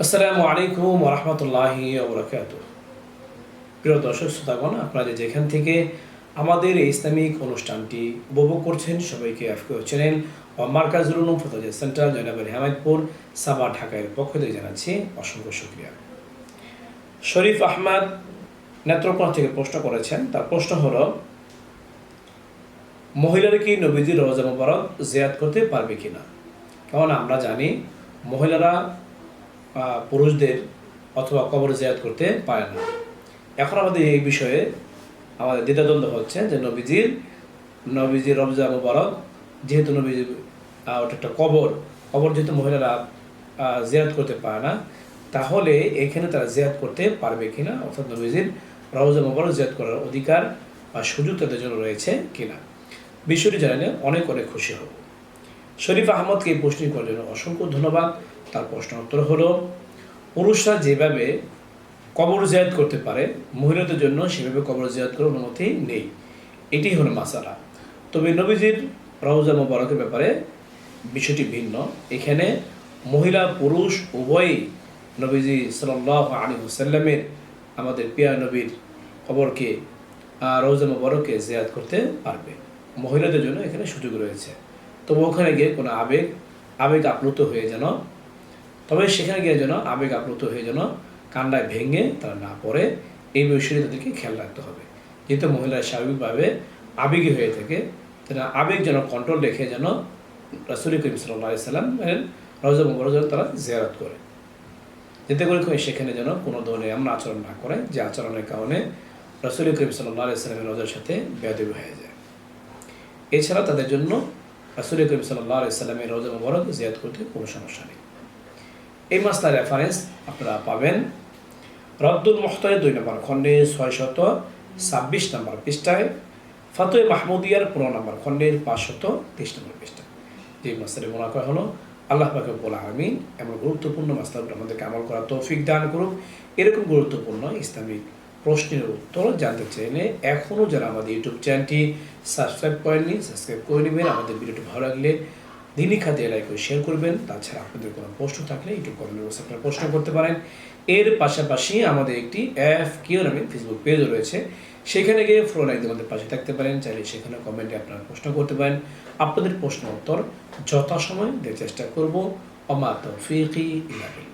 আসসালামু আলাইকুম রহমতুল্লাহি ওবরাকাত প্রিয় দর্শক, শ্রোতাগণ, আপনারা যেখান থেকে আমাদের এই ইসলামিক অনুষ্ঠানটি উপভোগ করছেন, সবাইকে আফকে চ্যানেল ও মার্কাজুল উলুম ফতজ সেন্টার হেমায়তপুর, সাবা ঢাকায় পক্ষ থেকে জানাচ্ছি অসংখ্য শুক্রিয়া। শরীফ আহমদ নেত্রকোনা থেকে প্রশ্ন করেছেন, তার প্রশ্ন হলো, মহিলারা কি নবীজির রোজা মোবারক জিয়াদ করতে পারবে কিনা? কারণ আমরা জানি, মহিলারা পুরুষদের অথবা কবর জিয়াদ করতে পারে না। এখন আমাদের এই বিষয়ে আমাদের দ্বিধাদ্বন্দ্ব হচ্ছে যে নবীজির নবীজির রমজা মুবারক, যেহেতু নবীজির ওটা একটা কবর কবর যেহেতু মহিলারা জিয়াদ করতে পারে না, তাহলে এখানে তারা জিয়াদ করতে পারবে কিনা, অর্থাৎ নবীজির রমজা মুবারক জিয়াদ করার অধিকার বা সুযোগ তাদের জন্য রয়েছে কিনা। বিষয়টি জানালে অনেক অনেক খুশি হব। শরীফ আহমদকে এই প্রশ্নটি করার জন্য অসংখ্য ধন্যবাদ। তার প্রশ্ন উত্তর হলো পুরুষরা যেভাবে কবর জিয়াদ করতে পারে মহিলাদের জন্য সেভাবে কবর জিয়াদ করার অনুমতি নেই। এটি হলো মাসালা। তবে নবীজির রওজা মোবারকের ব্যাপারে বিষয়টি ভিন্ন। এখানে মহিলা পুরুষ উভয়ই নবীজি সাল্লাহ আলী হুসাল্লামের আমাদের পিয়া নবীর কবরকে আহ, রওজা মোবারককে জিয়াদ করতে পারবে। মহিলাদের জন্য এখানে সুযোগ রয়েছে। তবে ওখানে গিয়ে কোনো আবেগ আবেগ আপ্লুত হয়ে যেন তবে সেখানে গিয়ে যেন আবেগ আপ্লুত হয়ে যেন কান্ডায় ভেঙে তারা না পড়ে, এই বিষয়ে তাদেরকে খেয়াল রাখতে হবে। যেহেতু মহিলারা স্বাভাবিকভাবে আবেগী হয়ে থাকে, তারা আবেগ যেন কন্ট্রোল রেখে যেন রাসুল করিম সাল্লাম রজা মুবর যেন তারা জিয়ারত করে। যেতে করে সেখানে যেন কোনো ধরনের এমন আচরণ না করে, যে আচরণের কারণে রসুল করিম সাল্লাহ সাল্লামের রজার সাথে বেয়াদবি হয়ে যায়। এছাড়া তাদের জন্য রাসুল করিম সাল্লাহ সাল্লামের রোজা মুবারক জিয়াদ করতে কোনো সমস্যা নেই। এই মাসলার রেফারেন্স আপনারা পাবেন। রদ্দুল মোহতারের দুই নম্বর খণ্ডে ছয় শত ছাব্বিশ নম্বর পৃষ্ঠায়, ফাতোয় মাহমুদিয়ার পনেরো নম্বর খণ্ডের পাঁচশত তেইশ নম্বর পৃষ্ঠা যে মাসলারে মনে করা হলো আল্লাহ পাকে বলা আমিন এমন গুরুত্বপূর্ণ মাসলাগুলো আমাদেরকে আমল করা তৌফিক দান করুক। এরকম গুরুত্বপূর্ণ ইসলামিক প্রশ্নের উত্তর জানতে চাইলে এখনও যারা আমাদের ইউটিউব চ্যানেলটি সাবস্ক্রাইব করেননি সাবস্ক্রাইব করে নেবেন। আমাদের ভিডিওটি ভালো লাগলে দিনই খাতে লাইক শেয়ার করবেন। তাছাড়া আপনাদের কোনো প্রশ্ন থাকলে ইউটিউব কমেন্ট বক্সে আপনারা প্রশ্ন করতে পারেন। এর পাশাপাশি আমাদের একটি এফ কিউ নামে ফেসবুক পেজও রয়েছে। সেখানে গিয়ে ফ্লোর লাইক আমাদের পাশে থাকতে পারেন। চাইলে সেখানে কমেন্টে আপনারা প্রশ্ন করতে পারেন। আপনাদের প্রশ্ন উত্তর যথাসময় দেওয়ার চেষ্টা করব। অমা তৌফিকি ইলাবিল্লাহ